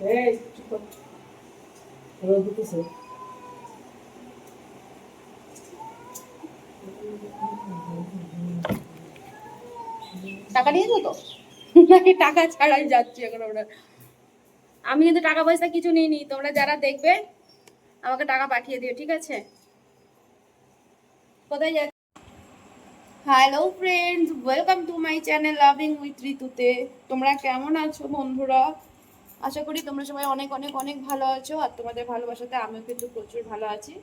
টাকা তো? নাকি টাকা ছাড়াই যাচ্ছি এখন আমরা? আমি কিন্তু টাকা পয়সা কিছু নিইনি। তোমরা যারা দেখবে, আমাকে টাকা পাঠিয়ে দিও, ঠিক আছে? কোথায় যাচ্ছি? Hello friends welcome to my channel loving with ঋতুতে তোমরা কেমন আছো বন্ধুরা? আশা করি তোমরা সবাই অনেক অনেক অনেক ভালো আছো আর তোমাদের ভালোবাসাতে আমিও কিন্তু প্রচুর ভালো আছি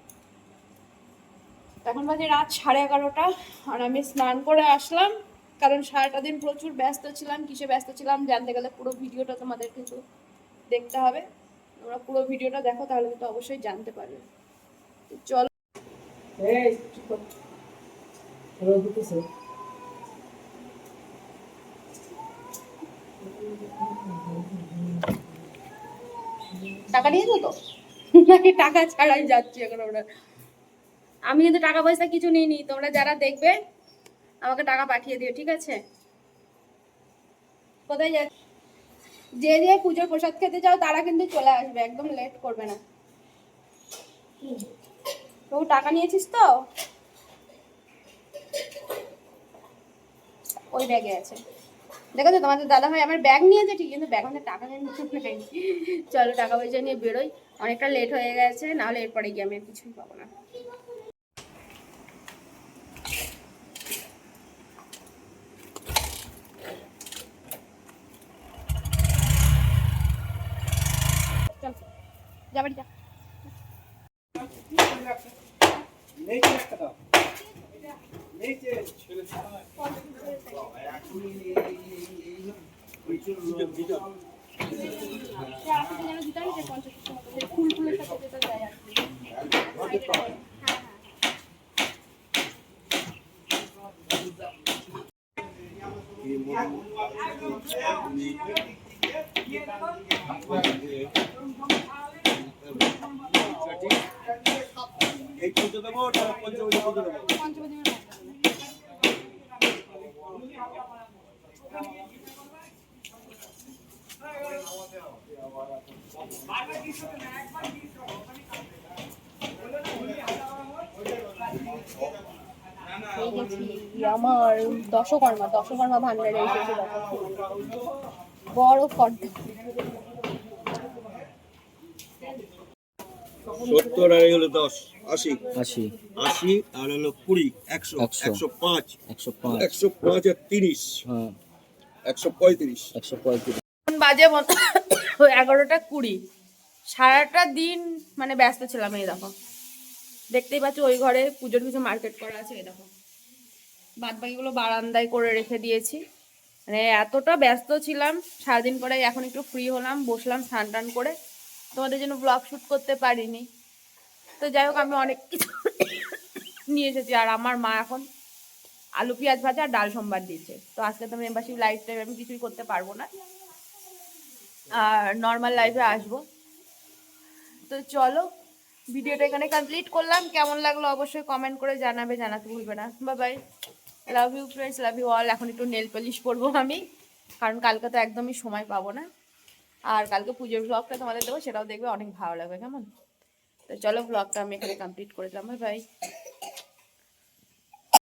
এখন বাজে রাত সাড়ে এগারোটা আর আমি স্নান করে আসলাম, কারণ সারাটা দিন প্রচুর ব্যস্ত ছিলাম, কিসে ব্যস্ত ছিলাম জানতে গেলে পুরো ভিডিওটা তোমাদের কিন্তু দেখতে হবে তোমরা পুরো ভিডিওটা দেখো, তাহলে কিন্তু অবশ্যই জানতে পারবে চলো। রোদ উঠেছে। টাকা নিয়েছো তো নাকি টাকা ছাড়াই যাচ্ছি এখন আমরা? আমি কিন্তু টাকা পয়সা কিছু নিইনি, তোমরা যারা দেখবে, আমাকে টাকা পাঠিয়ে দিও, ঠিক আছে? কোথায় যাচ্ছি? যে যে পুজোর প্রসাদ খেতে চাও, তারা কিন্তু চলে আসবে, একদম লেট করবে না। তো টাকা নিয়েছিস তো? ওই ব্যাগে আছে। দেখো তো তোমাদের দাদা ভাই আমার ব্যাগ নিয়েছে ঠিক কিন্তু ব্যাগ আমাদের টাকা নিয়ে নেই চলো টাকা পয়সা নিয়ে বেরোই। অনেকটা লেট হয়ে গেছে নাহলে এরপরে গিয়ে আমি আর কিছুই পাবো না। চল যা বাড়ি যা। ফুল ফুলের। এই পুজো দেবো পঞ্চমী পুজো দেবো দিনের মধ্যে। এই গেছি আমার দশকর্মা দশকর্মা ভান্ডারে এসেছে বড় ফর্দ সত্তর আর হলো দশ আশি। আশি। আশি আর হলো কুড়ি একশো একশো। একশো পাঁচ। একশো পাঁচ। একশো পাঁচ আর তিরিশ। হ্যাঁ। একশো পঁয়ত্রিশ। একশো পঁয়ত্রিশ। বাজে মতো এগারোটা কুড়ি। সারাটা দিন মানে ব্যস্ত ছিলাম এই দেখো। দেখতেই পাচ্ছ ওই ঘরে পুজোর কিছু মার্কেট করা আছে, এই দেখো। বাদ বাকিগুলো বারান্দায় করে রেখে দিয়েছি। মানে এতটা ব্যস্ত ছিলাম, সারাদিন পরে এখন একটু ফ্রি হলাম, বসলাম স্নান টান করে। তোমাদের জন্য ব্লগ শ্যুট করতে পারিনি। তো যাই হোক, আমি অনেক কিছু নিয়ে এসেছি। আর আমার মা এখন আলু, পেঁয়াজ ভাজা আর ডাল সম্বার দিয়েছে তো আজকে তো মেম্বারশিপ লাইফ টাইম আমি কিছুই করতে পারব না। নর্মাল লাইফে আসব। তো চলো ভিডিওটা এখানে কমপ্লিট করলাম। কেমন লাগল অবশ্যই কমেন্ট করে জানাবে, জানাতে ভুলবে না। Bye bye love you friends love you all এখন একটু নেল পলিশ করব আমি। কারণ কালকে তো একদমই সময় পাবো না। আর কালকে পুজোর ব্লগটা তোমাদের দেবো, সেটাও দেখবে, অনেক ভালো লাগবে, কেমন? তো চলো ব্লগটা আমি এখানে কমপ্লিট করে দিলাম। বাই